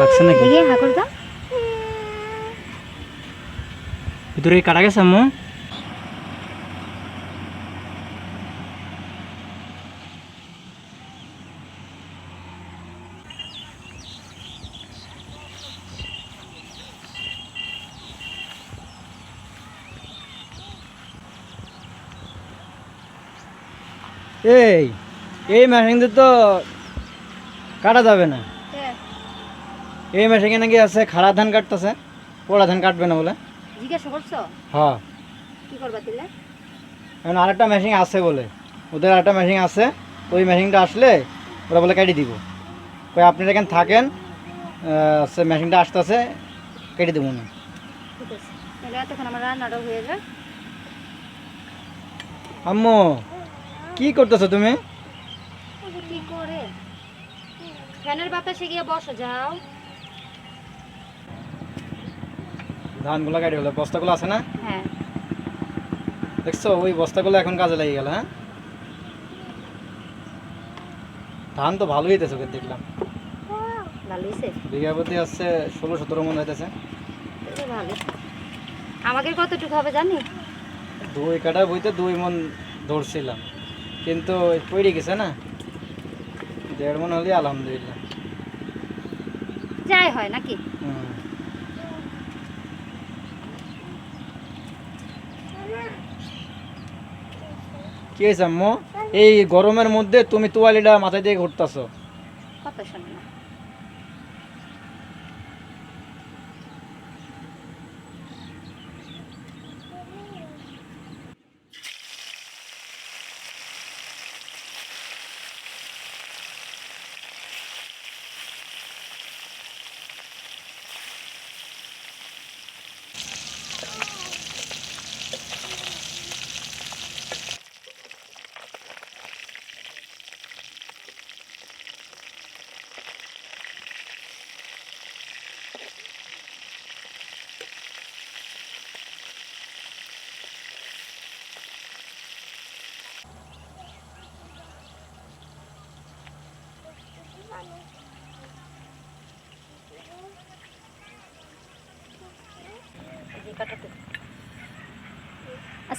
লাগছে নাকি? দেখি হা দাও ভিতরে কাটা গেছে আম্মু। এই এই মেশিন দিয়ে তো কাটা যাবে না। এই মাসে মেশিনে নাকি আছে খাড়া ধান কাটতেছে পোড়া ধান কাটবে না বলে। জিজ্ঞাসা করছ? হ্যাঁ। কি করবা দিলে এখন আরেকটা মেশিন আছে বলে। ওদের আরেকটা মেশিন আছে ওই মেশিনটা আসলে ওরা বলে কেটে দিব। কই আপনি এখানে থাকেন সে মেশিনটা আসতেছে কেটে দেবো না ঠিক আছে। তাহলে এতক্ষণ আমার রান্নাটা হয়ে যাক। আম্মু কি করতেছো তুমি? কি করে? ফ্যানের বাতাসে গিয়ে বসো যাও। ধানগুলো কেটে গেলো বস্তাগুলো আছে না? হ্যাঁ। দেখছ ওই বস্তাগুলো এখন কাজে লেগে গেল হ্যাঁ? ধান তো ভালোই হইতেছে ওকে দেখলাম। বিঘা প্রতি আসছে ষোলো সতেরো মন হইতেছে। আমাকে কতটুকু হবে জানি? দুই কাটা বইতে দুই মন ধরছিলাম কিন্তু পড়ে গেছে না। দেড় মন হলে আলহামদুলিল্লাহ। যাই হয় নাকি? হুম। কি হয়েছে আম্মু? এই গরমের মধ্যে তুমি তোয়ালিটা মাথায় দিয়ে ঘুরতেছো। কথা শোনো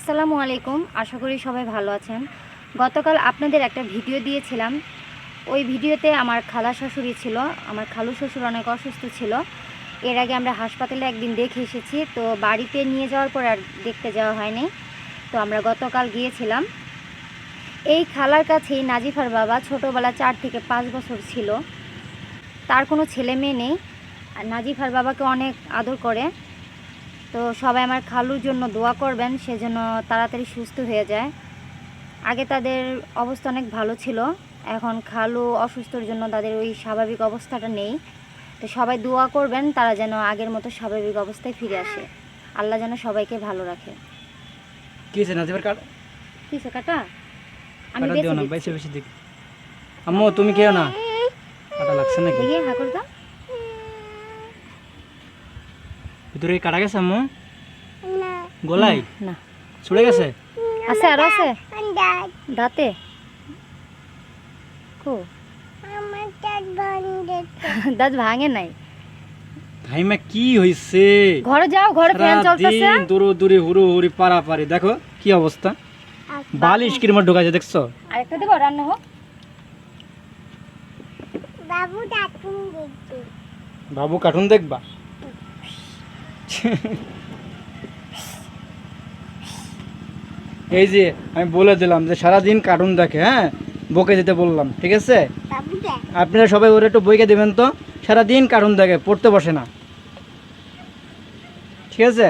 আসসালামু আলাইকুম। আশা করি সবাই ভালো আছেন। গতকাল আপনাদের একটা ভিডিও দিয়েছিলাম। ওই ভিডিওতে আমার খালা শাশুড়ি ছিল। আমার খালু শ্বশুর অনেক অসুস্থ ছিল। এর আগে আমরা হাসপাতালে একদিন দেখে এসেছি। তো বাড়িতে নিয়ে যাওয়ার পর আর দেখতে যাওয়া হয়নি। তো আমরা গতকাল গিয়েছিলাম। এই খালার কাছেই নাজিফার বাবা ছোটোবেলা চার থেকে পাঁচ বছর ছিল। তার কোনো ছেলে মেয়ে নেই। নাজিফার বাবাকে অনেক আদর করে। তো সবাই আমার খালুর জন্য দোয়া করবেন সেজন্য তাড়াতাড়ি সুস্থ হয়ে যায়। আগে তাদের অবস্থা অনেক ভালো ছিল এখন খালু অসুস্থর জন্য তাদের ওই স্বাভাবিক অবস্থাটা নেই। তো সবাই দোয়া করবেন তারা যেন আগের মতো স্বাভাবিক অবস্থায় ফিরে আসে। আল্লাহ যেন সবাইকে ভালো রাখে। কি হয়েছে নাজিবের কাটা? আমি বেশি বেশি আম্মু তুমি কেউ না। কাটা লাগছে নাকি? দেখি হা করে দাও ভিতরে কাটা গেছে আম্মু? গলাই? না। ছুড়ে গেছে? আছে আর আছে? দাঁতে। কো? দাঁত ভাঙে নাই। ভাইমা কি হইছে? ঘরে যাও ঘরে ফ্যান চলতেছে। দূরে দূরে হুড়ু হুড়ি পারা পারি দেখো কি অবস্থা? বালিশ কিরমা ঢোকাছে দেখছ? আরেকটা দেবো রান্না হোক। বাবু কার্টুন দেখবা? এই যে আমি বলে দিলাম যে সারাদিন কার্টুন দেখে হ্যাঁ? বকে দিতে বললাম ঠিক আছে? আপনারা সবাই ওর একটু বইকে দেবেন তো? সারাদিন কার্টুন দেখে পড়তে বসে না। ঠিক আছে?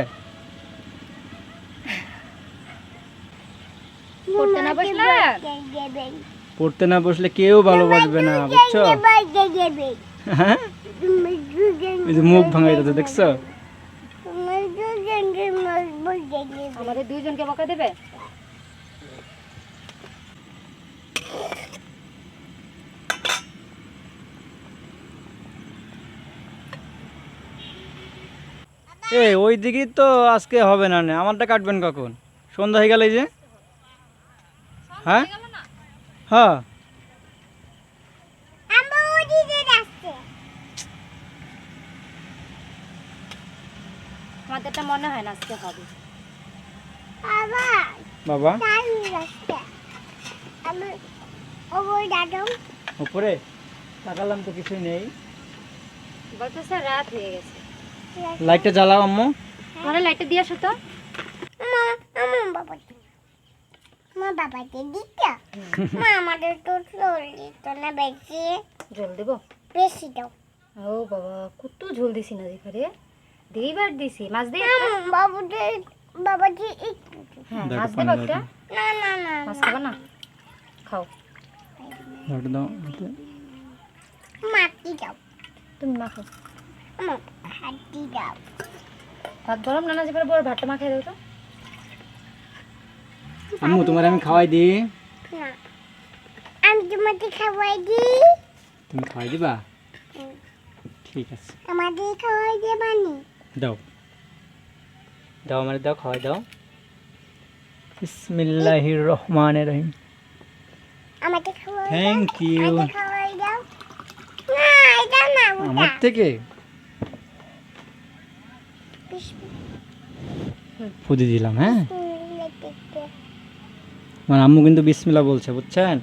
পড়তে না বসলে? পড়তে না বসলে কেউ ভালোবাসবে না বুঝছ? হ্যাঁ? মুখ ভাঙাই দিতে দেখছ? দুইজনকে বকা দেবে? এ ওই দিকেই তো আজকে হবে না নে। আমারটা কাটবেন কখন? সন্ধ্যা হয়ে গেল এই যে। হ্যাঁ? হ্যাঁ। আমাদেরটা মনে হয় না আজকে হবে। বাবা বাবা? উপরে? তাকালাম তো কিছুই নেই। বলতেছে রাত হয়ে গেছে। লাইটটা জ্বালাও আম্মু। ঘরে লাইটটা দিয়ে আসো তো। মা আমার বাবাকে মা বাবাকে দিত। মা আমাদের তো চল্লিশ তো না বেশি। জল দেবো? বেশি দাও। ও বাবা কত ঝোল দিছি না দুইবার দিছি মাছ দিয়ে বাবুদের বাবাজি হ্যাঁ দেবো একটা না না না মাছ খাব না? খাও। দাও মাটি দাও। তুমি মাখো আমার হাতি দাও। ভাত গরম? নানা যে করে বড় ভাতটা মাখিয়ে দাও তো। আম্মু তোমার আমি খাওয়াই দিই। না। আমি তোমাকে খাওয়াই দিই। তুমি খাওয়াই দিবা? ঠিক আছে। আমাদের খাওয়াই দেবানি দাও। দাও মানে দাও খাওয়াই দাও। বিসমিল্লাহির রহমানির রহিম আমাকে খাওয়াই দাও। থ্যাংক ইউ খাওয়াই দাও। না এটা না আমার থেকে? ফুদি দিলাম হ্যাঁ? আমার আম্মু কিন্তু বিসমিল্লাহ বলছে বুঝছেন?